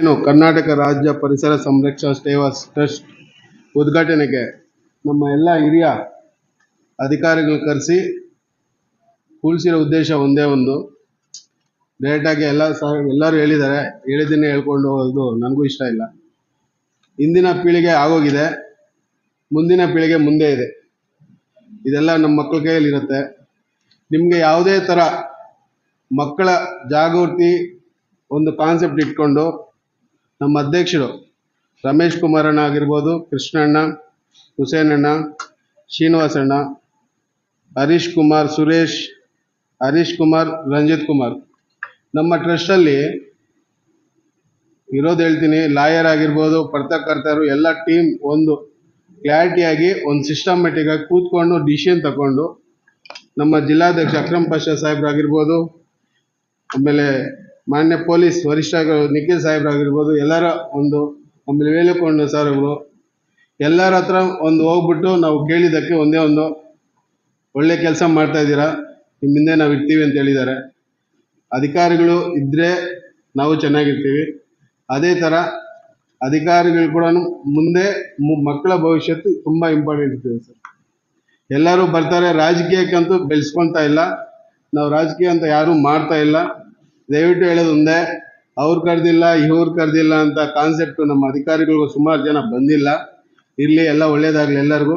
ಏನು ಕರ್ನಾಟಕ ರಾಜ್ಯ ಪರಿಸರ ಸಂರಕ್ಷಣಾ ಸೇವಾ ಟ್ರಸ್ಟ್ ಉದ್ಘಾಟನೆಗೆ ನಮ್ಮ ಎಲ್ಲ ಹಿರಿಯ ಅಧಿಕಾರಿಗಳು ಕರೆಸಿ ಕೂಡಿಸಿರೋ ಉದ್ದೇಶ ಒಂದೇ ಒಂದು. ಡೈರೆಕ್ಟಾಗಿ ಎಲ್ಲ ಸಹ ಎಲ್ಲರೂ ಹೇಳಿದ್ದಾರೆ. ಹೇಳಿದ್ದನ್ನೇ ಹೇಳ್ಕೊಂಡು ಹೋಗೋದು ನನಗೂ ಇಷ್ಟ ಇಲ್ಲ. ಇಂದಿನ ಪೀಳಿಗೆ ಆಗೋಗಿದೆ. ಮುಂದಿನ ಪೀಳಿಗೆ ಮುಂದೆ ಇದೆ. ಇದೆಲ್ಲ ನಮ್ಮ ಮಕ್ಕಳ ಕೈಯಲ್ಲಿರುತ್ತೆ ನಿಮಗೆ ಯಾವುದೇ ಥರ ಮಕ್ಕಳ ಜಾಗೃತಿ ಒಂದು ಕಾನ್ಸೆಪ್ಟ್ ಇಟ್ಕೊಂಡು ನಮ್ಮ ಅಧ್ಯಕ್ಷರು ರಮೇಶ್ ಕುಮಾರಣ್ಣ ಆಗಿರ್ಬೋದು ಕೃಷ್ಣಣ್ಣ ಹುಸೇನಣ್ಣ ಶ್ರೀನಿವಾಸಣ್ಣ ಹರೀಶ್ ಕುಮಾರ್, ಸುರೇಶ್, ಹರೀಶ್ ಕುಮಾರ್, ರಂಜಿತ್ ಕುಮಾರ್. ನಮ್ಮ ಟ್ರಸ್ಟಲ್ಲಿ ಇರೋದು ಹೇಳ್ತೀನಿ ಲಾಯರ್ ಆಗಿರ್ಬೋದು, ಪತ್ರಕರ್ತರು, ಎಲ್ಲ ಟೀಮ್ ಒಂದು ಕ್ಲಾರಿಟಿಯಾಗಿ ಒಂದು ಸಿಸ್ಟಮೆಟಿಕ್ಕಾಗಿ ಕೂತ್ಕೊಂಡು ಡಿಸಿಷನ್ ತಗೊಂಡು ನಮ್ಮ ಜಿಲ್ಲಾಧ್ಯಕ್ಷ ಅಕ್ರಮ್ ಪಾಷಾ ಸಾಹೇಬ್ರಾಗಿರ್ಬೋದು, ಆಮೇಲೆ ಮಾನ್ಯ ಪೊಲೀಸ್ ವರಿಷ್ಠ ನಿಖಿಲ್ ಸಾಹೇಬ್ರಾಗಿರ್ಬೋದು, ಎಲ್ಲರ ಒಂದು ಆಮೇಲೆ ವೇಲುಕೊಂಡ ಸರ್ ಅವರು ಎಲ್ಲರ ಹತ್ರ ಒಂದು ಹೋಗ್ಬಿಟ್ಟು ನಾವು ಕೇಳಿದ್ದಕ್ಕೆ ಒಂದೇ ಒಂದು ಒಳ್ಳೆ ಕೆಲಸ ಮಾಡ್ತಾ ಇದ್ದೀರಾ? ನಿಮ್ಮ ಹಿಂದೆ ನಾವು ಇರ್ತೀವಿ ಅಂತ ಹೇಳಿದ್ದಾರೆ. ಅಧಿಕಾರಿಗಳು ಇದ್ದರೆ ನಾವು ಚೆನ್ನಾಗಿರ್ತೀವಿ. ಅದೇ ಥರ ಅಧಿಕಾರಿಗಳು ಕೂಡ ಮುಂದೆ ಮಕ್ಕಳ ಭವಿಷ್ಯತ್ತು ತುಂಬ ಇಂಪಾರ್ಟೆಂಟ್ ಇರ್ತದೆ ಸರ್. ಎಲ್ಲರೂ ಬರ್ತಾರೆ, ರಾಜಕೀಯಕ್ಕಂತೂ ಬೆಳೆಸ್ಕೊತಾ ಇಲ್ಲ. ನಾವು ರಾಜಕೀಯ ಅಂತ ಯಾರೂ ಮಾಡ್ತಾ ಇಲ್ಲ. ದಯವಿಟ್ಟು ಹೇಳೋದು ಒಂದೇ, ಅವ್ರು ಕರೆದಿಲ್ಲ, ಇವ್ರು ಕರೆದಿಲ್ಲ ಅಂತ ಕಾನ್ಸೆಪ್ಟ್ ನಮ್ಮ ಅಧಿಕಾರಿಗಳಿಗೂ ಸುಮಾರು ಜನ ಬಂದಿಲ್ಲ. ಇರಲಿ, ಎಲ್ಲ ಒಳ್ಳೇದಾಗಲಿ ಎಲ್ಲರಿಗೂ.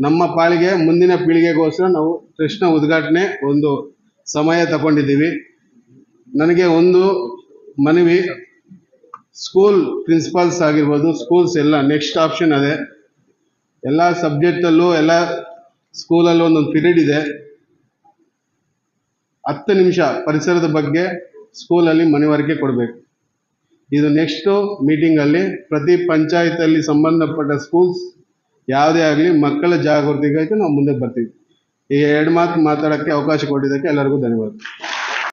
ನಮ್ಮ ಪಾಳಿಗೆ ಮುಂದಿನ ಪೀಳಿಗೆಗೋಸ್ಕರ ನಾವು ಟ್ರಸ್ಟ್ನ ಉದ್ಘಾಟನೆ ಒಂದು ಸಮಯ ತಗೊಂಡಿದ್ದೀವಿ. ನನಗೆ ಒಂದು ಮನವಿ ಸ್ಕೂಲ್ ಪ್ರಿನ್ಸಿಪಾಲ್ಸ್ ಆಗಿರ್ಬೋದು ಸ್ಕೂಲ್ಸ್ ಎಲ್ಲ ನೆಕ್ಸ್ಟ್ ಆಪ್ಷನ್ ಅದೇ. ಎಲ್ಲ ಸಬ್ಜೆಕ್ಟಲ್ಲೂ, ಎಲ್ಲ ಸ್ಕೂಲಲ್ಲೂ ಒಂದೊಂದು ಪಿರಿಯಡ್ ಇದೆ. ಹತ್ತು ನಿಮಿಷ ಪರಿಸರದ ಬಗ್ಗೆ ಸ್ಕೂಲಲ್ಲಿ ಮನವರಿಕೆ ಕೊಡಬೇಕು. ಇದು ನೆಕ್ಸ್ಟು ಮೀಟಿಂಗಲ್ಲಿ ಪ್ರತಿ ಪಂಚಾಯತಲ್ಲಿ ಸಂಬಂಧಪಟ್ಟ ಸ್ಕೂಲ್ಸ್ ಯಾವುದೇ ಆಗಲಿ ಮಕ್ಕಳ ಜಾಗೃತಿಗಾಗಿ ನಾವು ಮುಂದೆ ಬರ್ತೀವಿ. ಈ ಎರಡು ಮಾತು ಮಾತಾಡೋಕ್ಕೆ ಅವಕಾಶ ಕೊಟ್ಟಿದ್ದಕ್ಕೆ ಎಲ್ಲರಿಗೂ ಧನ್ಯವಾದ.